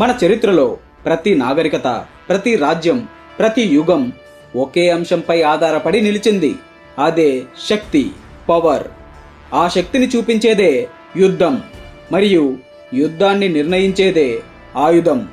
మన చరిత్రలో ప్రతి నాగరికత ప్రతి రాజ్యం ప్రతి యుగం ఒకే అంశంపై ఆధారపడి నిలిచింది. అదే శక్తి పవర్. ఆ శక్తిని చూపించేదే యుద్ధం మరియు యుద్ధాన్ని నిర్ణయించేదే ఆయుధం.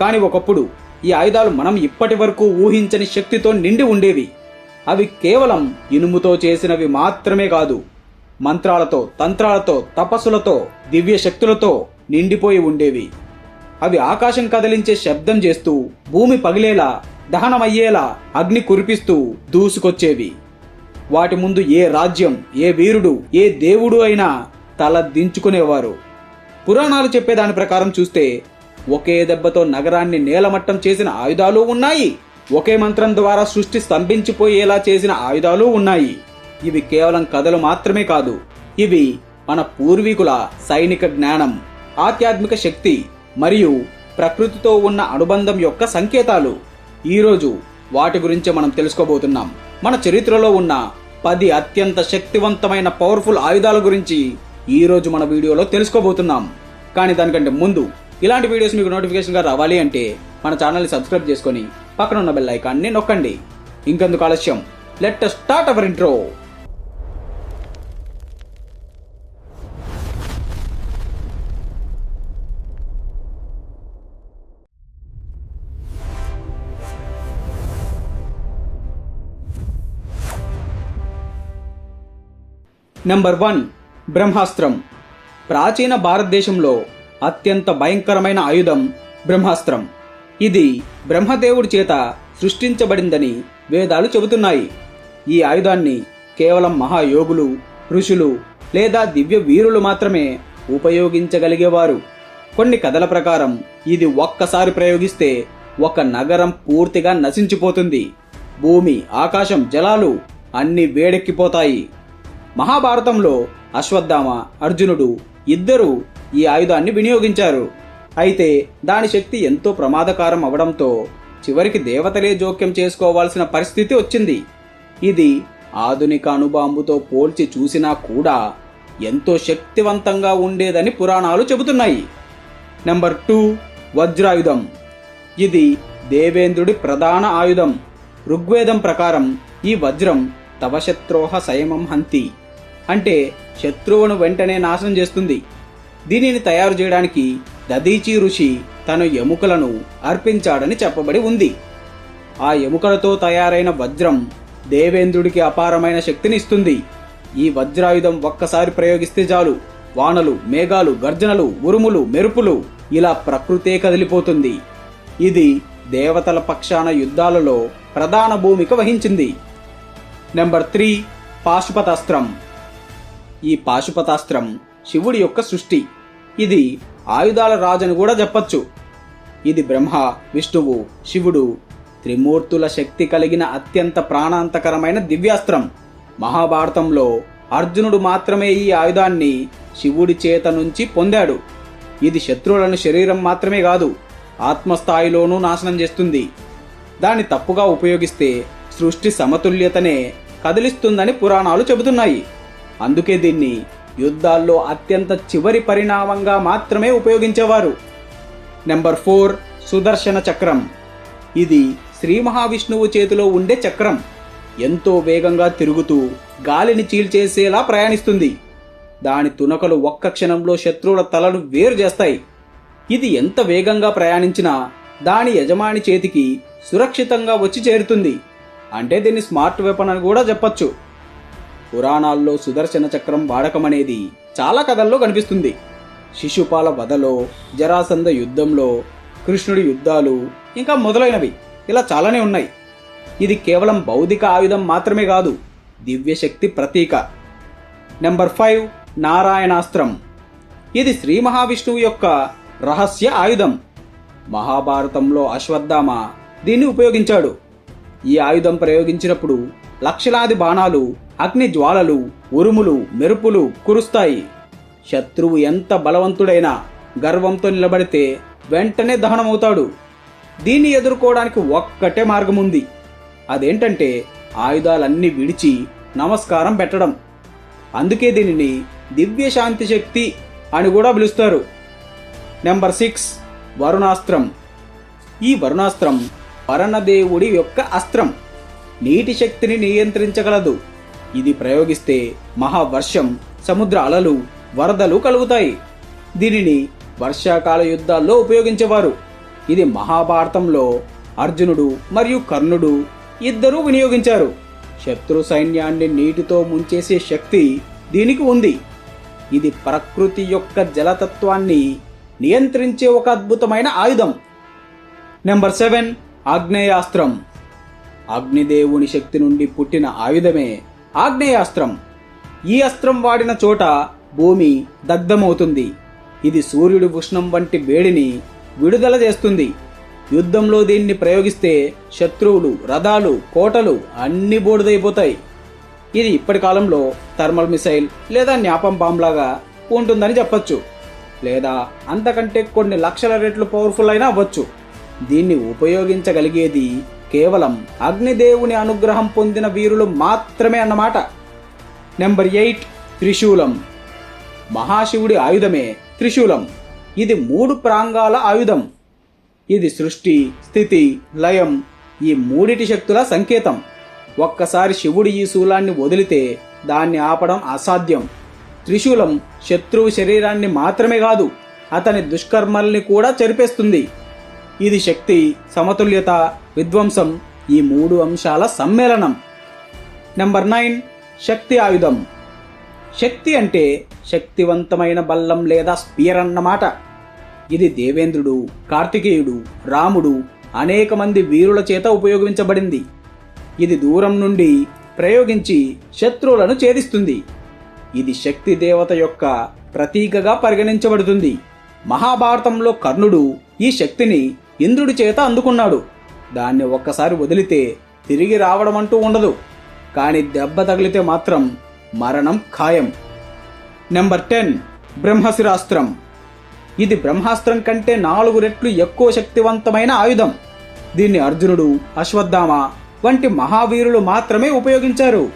కానీ ఒకప్పుడు ఈ ఆయుధాలు మనం ఇప్పటి వరకు ఊహించని శక్తితో నిండి ఉండేవి. అవి కేవలం ఇనుముతో చేసినవి మాత్రమే కాదు మంత్రాలతో తంత్రాలతో తపస్సులతో దివ్య శక్తులతో నిండిపోయి ఉండేవి. అవి ఆకాశం కదిలించే శబ్దం చేస్తూ భూమి పగిలేలా దహనమయ్యేలా అగ్ని కురిపిస్తూ దూసుకొచ్చేవి. వాటి ముందు ఏ రాజ్యం ఏ వీరుడు ఏ దేవుడు అయినా తల దించుకునేవారు. పురాణాలు చెప్పేదాని ప్రకారం చూస్తే ఒకే దెబ్బతో నగరాన్ని నేలమట్టం చేసిన ఆయుధాలు ఉన్నాయి. ఒకే మంత్రం ద్వారా సృష్టి స్తంభించిపోయేలా చేసిన ఆయుధాలు ఉన్నాయి. ఇవి కేవలం కథలు మాత్రమే కాదు ఇవి మన పూర్వీకుల సైనిక జ్ఞానం ఆధ్యాత్మిక శక్తి మరియు ప్రకృతితో ఉన్న అనుబంధం యొక్క సంకేతాలు. ఈరోజు వాటి గురించి మనం తెలుసుకోబోతున్నాం. మన చరిత్రలో ఉన్న పది అత్యంత శక్తివంతమైన పవర్ఫుల్ ఆయుధాల గురించి ఈరోజు మన వీడియోలో తెలుసుకోబోతున్నాం. కానీ దానికంటే ముందు ఇలాంటి వీడియోస్ మీకు నోటిఫికేషన్గా రావాలి అంటే మన ఛానల్ని సబ్స్క్రైబ్ చేసుకొని పక్కన ఉన్న బెల్ ఐకాన్ని నొక్కండి. ఇంకెందుకు ఆలస్యం? Let start our intro number one బ్రహ్మాస్త్రం ప్రాచీన భారతదేశంలో అత్యంత భయంకరమైన ఆయుధం బ్రహ్మాస్త్రం. ఇది బ్రహ్మదేవుడి చేత సృష్టించబడిందని వేదాలు చెబుతున్నాయి. ఈ ఆయుధాన్ని కేవలం మహాయోగులు ఋషులు లేదా దివ్య వీరులు మాత్రమే ఉపయోగించగలిగేవారు. కొన్ని కథల ప్రకారం ఇది ఒక్కసారి ప్రయోగిస్తే ఒక నగరం పూర్తిగా నశించిపోతుంది. భూమి ఆకాశం జలాలు అన్ని వేడెక్కిపోతాయి. మహాభారతంలో అశ్వత్థామ అర్జునుడు ఇద్దరూ ఈ ఆయుధాన్ని వినియోగించారు. అయితే దాని శక్తి ఎంతో ప్రమాదకారం అవడంతో చివరికి దేవతలే జోక్యం చేసుకోవాల్సిన పరిస్థితి వచ్చింది. ఇది ఆధునిక అణుబాంబుతో పోల్చి చూసినా కూడా ఎంతో శక్తివంతంగా ఉండేదని పురాణాలు చెబుతున్నాయి. నెంబర్ టూ వజ్రాయుధం. ఇది దేవేంద్రుడి ప్రధాన ఆయుధం. ఋగ్వేదం ప్రకారం ఈ వజ్రం తవశత్రోహ సంయమం హంతి. అంటే శత్రువును వెంటనే నాశనం చేస్తుంది. దీనిని తయారు చేయడానికి దదీచి ఋషి తన ఎముకలను అర్పించాడని చెప్పబడి ఉంది. ఆ ఎముకలతో తయారైన వజ్రం దేవేంద్రుడికి అపారమైన శక్తిని ఇస్తుంది. ఈ వజ్రాయుధం ఒక్కసారి ప్రయోగిస్తే చాలు. వానలు మేఘాలు గర్జనలు ఉరుములు మెరుపులు ఇలా ప్రకృతే కదిలిపోతుంది. ఇది దేవతల పక్షాన యుద్ధాలలో ప్రధాన భూమిక వహించింది. నెంబర్ త్రీ పాశుపతాస్త్రం. ఈ పాశుపతాస్త్రం శివుడి యొక్క సృష్టి. ఇది ఆయుధాల రాజని కూడా చెప్పచ్చు. ఇది బ్రహ్మ విష్ణువు శివుడు త్రిమూర్తుల శక్తి కలిగిన అత్యంత ప్రాణాంతకరమైన దివ్యాస్త్రం. మహాభారతంలో అర్జునుడు మాత్రమే ఈ ఆయుధాన్ని శివుడి చేత నుంచి పొందాడు. ఇది శత్రువులను శరీరం మాత్రమే కాదు ఆత్మస్థాయిలోనూ నాశనం చేస్తుంది. దాన్ని తప్పుగా ఉపయోగిస్తే సృష్టి సమతుల్యతనే కదిలిస్తుందని పురాణాలు చెబుతున్నాయి. అందుకే దీన్ని యుద్ధాల్లో అత్యంత చివరి పరిణామంగా మాత్రమే ఉపయోగించేవారు. నెంబర్ ఫోర్ సుదర్శన చక్రం. ఇది శ్రీ మహావిష్ణువు చేతిలో ఉండే చక్రం. ఎంతో వేగంగా తిరుగుతూ గాలిని చీల్చేసేలా ప్రయాణిస్తుంది. దాని తునకలు ఒక్క క్షణంలో శత్రువుల తలను వేరు చేస్తాయి. ఇది ఎంత వేగంగా ప్రయాణించినా దాని యజమాని చేతికి సురక్షితంగా వచ్చి చేరుతుంది. అంటే దీన్ని స్మార్ట్ వెపన్ అని కూడా చెప్పొచ్చు. పురాణాల్లో సుదర్శన చక్రం వాడకం అనేది చాలా కథల్లో కనిపిస్తుంది. శిశుపాల వధలో జరాసంధ యుద్ధంలో కృష్ణుడి యుద్ధాలు ఇంకా మొదలైనవి ఇలా చాలానే ఉన్నాయి. ఇది కేవలం భౌతిక ఆయుధం మాత్రమే కాదు దివ్యశక్తి ప్రతీక. నెంబర్ ఫైవ్ నారాయణాస్త్రం. ఇది శ్రీ మహావిష్ణువు యొక్క రహస్య ఆయుధం. మహాభారతంలో అశ్వత్థామ దీన్ని ఉపయోగించాడు. ఈ ఆయుధం ప్రయోగించినప్పుడు లక్షలాది బాణాలు అగ్ని జ్వాలలు ఉరుములు మెరుపులు కురుస్తాయి. శత్రువు ఎంత బలవంతుడైనా గర్వంతో నిలబడితే వెంటనే దహనమవుతాడు. దీన్ని ఎదుర్కోవడానికి ఒక్కటే మార్గం ఉంది అదేంటంటే ఆయుధాలన్నీ విడిచి నమస్కారం పెట్టడం. అందుకే దీనిని దివ్య శాంతి శక్తి అని కూడా పిలుస్తారు. నెంబర్ సిక్స్ వరుణాస్త్రం. ఈ వరుణాస్త్రం వరణదేవుడి యొక్క అస్త్రం. నీటి శక్తిని నియంత్రించగలదు. ఇది ప్రయోగిస్తే మహావర్షం సముద్ర అలలు వరదలు కలుగుతాయి. దీనిని వర్షాకాల యుద్ధాల్లో ఉపయోగించేవారు. ఇది మహాభారతంలో అర్జునుడు మరియు కర్ణుడు ఇద్దరూ వినియోగించారు. శత్రు సైన్యాన్ని నీటితో ముంచేసే శక్తి దీనికి ఉంది. ఇది ప్రకృతి యొక్క జలతత్వాన్ని నియంత్రించే ఒక అద్భుతమైన ఆయుధం. Number seven ఆగ్నేయాస్త్రం. అగ్నిదేవుని శక్తి నుండి పుట్టిన ఆయుధమే ఆగ్నేయాస్త్రం. ఈ అస్త్రం వాడిన చోట భూమి దగ్ధమవుతుంది. ఇది సూర్యుడి ఉష్ణం వంటి వేడిని విడుదల చేస్తుంది. యుద్ధంలో దీన్ని ప్రయోగిస్తే శత్రువులు రథాలు కోటలు అన్ని బోడిదైపోతాయి. ఇది ఇప్పటి కాలంలో థర్మల్ మిసైల్ లేదా జ్ఞాపం బాంబ్లాగా ఉంటుందని చెప్పచ్చు. లేదా అంతకంటే కొన్ని లక్షల రెట్లు పవర్ఫుల్ అయినా అవ్వచ్చు. దీన్ని ఉపయోగించగలిగేది కేవలం అగ్నిదేవుని అనుగ్రహం పొందిన వీరులు మాత్రమే అన్నమాట. నెంబర్ ఎయిట్ త్రిశూలం. మహాశివుడి ఆయుధమే త్రిశూలం. ఇది మూడు ప్రాంగాల ఆయుధం. ఇది సృష్టి స్థితి లయం ఈ మూడిటి శక్తుల సంకేతం. ఒక్కసారి శివుడు ఈ శూలాన్ని వదిలితే దాన్ని ఆపడం అసాధ్యం. త్రిశూలం శత్రువు శరీరాన్ని మాత్రమే కాదు అతని దుష్కర్మల్ని కూడా చెరిపేస్తుంది. ఇది శక్తి సమతుల్యత విధ్వంసం ఈ మూడు అంశాల సమ్మేళనం. నెంబర్ నైన్ శక్తి ఆయుధం. శక్తి అంటే శక్తివంతమైన బల్లం లేదా స్పియర్ అన్నమాట. ఇది దేవేంద్రుడు కార్తికేయుడు రాముడు అనేక మంది వీరుల చేత ఉపయోగించబడింది. ఇది దూరం నుండి ప్రయోగించి శత్రువులను ఛేదిస్తుంది. ఇది శక్తి దేవత యొక్క ప్రతీకగా పరిగణించబడుతుంది. మహాభారతంలో కర్ణుడు ఈ శక్తిని ఇంద్రుడి చేత అందుకున్నాడు. దాన్ని ఒక్కసారి వదిలితే తిరిగి రావడం అంటూ ఉండదు. కానీ దెబ్బ తగిలితే మాత్రం మరణం ఖాయం. నెంబర్ టెన్ బ్రహ్మశిరాస్త్రం. ఇది బ్రహ్మాస్త్రం కంటే నాలుగు రెట్లు ఎక్కువ శక్తివంతమైన ఆయుధం. దీన్ని అర్జునుడు అశ్వత్థామ వంటి మహావీరులు మాత్రమే ఉపయోగించారు.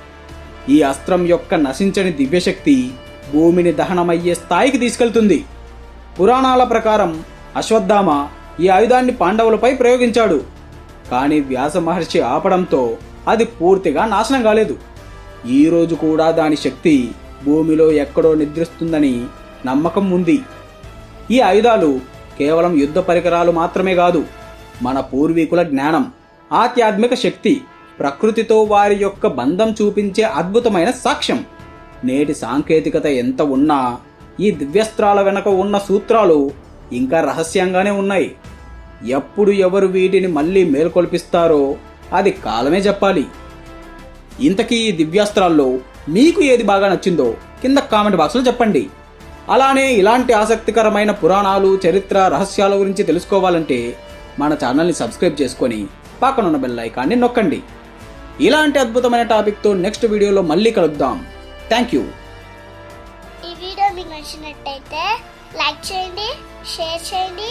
ఈ అస్త్రం యొక్క నశించని దివ్యశక్తి భూమిని దహనమయ్యే స్థాయికి తీసుకెళ్తుంది. పురాణాల ప్రకారం అశ్వత్థామ ఈ ఆయుధాన్ని పాండవులపై ప్రయోగించాడు. కానీ వ్యాస మహర్షి ఆపడంతో అది పూర్తిగా నాశనం కాలేదు. ఈ రోజు కూడా దాని శక్తి భూమిలో ఎక్కడో నిద్రిస్తుందని నమ్మకం ఉంది. ఈ ఆయుధాలు కేవలం యుద్ధ పరికరాలు మాత్రమే కాదు మన పూర్వీకుల జ్ఞానం ఆధ్యాత్మిక శక్తి ప్రకృతితో వారి యొక్క బంధం చూపించే అద్భుతమైన సాక్ష్యం. నేటి సాంకేతికత ఎంత ఉన్నా ఈ దివ్యస్త్రాల వెనక ఉన్న సూత్రాలు ఇంకా రహస్యంగానే ఉన్నాయి. ఎప్పుడు ఎవరు వీటిని మళ్ళీ మేల్కొల్పిస్తారో అది కాలమే చెప్పాలి. ఇంతకీ ఈ దివ్యాస్త్రాల్లో మీకు ఏది బాగా నచ్చిందో కింద కామెంట్ బాక్స్లో చెప్పండి. అలానే ఇలాంటి ఆసక్తికరమైన పురాణాలు చరిత్ర రహస్యాల గురించి తెలుసుకోవాలంటే మన ఛానల్ని సబ్స్క్రైబ్ చేసుకొని పక్కనున్న బెల్ ఐకాన్ని నొక్కండి. ఇలాంటి అద్భుతమైన టాపిక్తో నెక్స్ట్ వీడియోలో మళ్ళీ కలుద్దాం. Thank you. ఈ వీడియో మీకు నచ్చినట్టయితే లైక్ చేయండి షేర్ చేయండి.